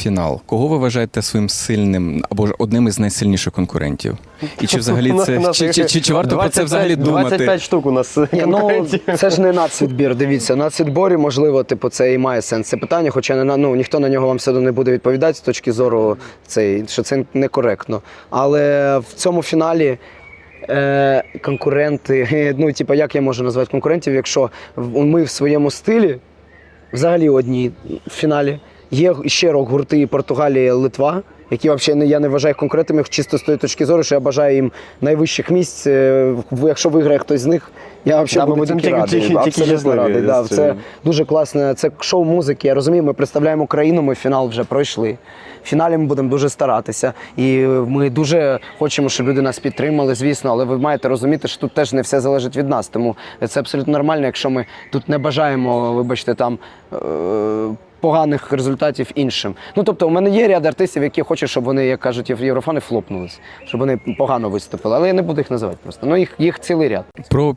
Фінал. Кого ви вважаєте своїм сильним або ж одним із найсильніших конкурентів? І чи взагалі це У чи, чи, чи, чи варто про це взагалі думати? 25 штук у нас Ні, ну це ж не нацвідбір. Дивіться, нацвідборі, можливо, типу, це і має сенс це питання, хоча не на- ну, ніхто на нього вам все одно не буде відповідати з точки зору цей, що це некоректно. Але в цьому фіналі. Е, конкуренти, ну, типу, як я можу назвати конкурентів, якщо ми в своєму стилі, взагалі одні в фіналі. Є ще рок-гурти Португалія, Литва, які взагалі не, я не вважаю їх конкурентами чисто з тої точки зору, що я бажаю їм найвищих місць. Е, Якщо виграє хтось з них, я взагалі Да, буду тільки тільки- радий. тільки- тільки абсолютно радий. Да, це дуже класне. Це шоу музики. Я розумію, ми представляємо Україну, ми фінал вже пройшли. В фіналі ми будемо дуже старатися. І ми дуже хочемо, щоб люди нас підтримали, звісно, але ви маєте розуміти, що тут теж не все залежить від нас. Тому це абсолютно нормально, якщо ми тут не бажаємо, вибачте, там. Поганих результатів іншим. Ну тобто, у мене є ряд артистів, які хочуть, щоб вони, як кажуть, єврофани флопнулись, щоб вони погано виступили. Але я не буду їх називати просто. Ну їх, їх цілий ряд. Про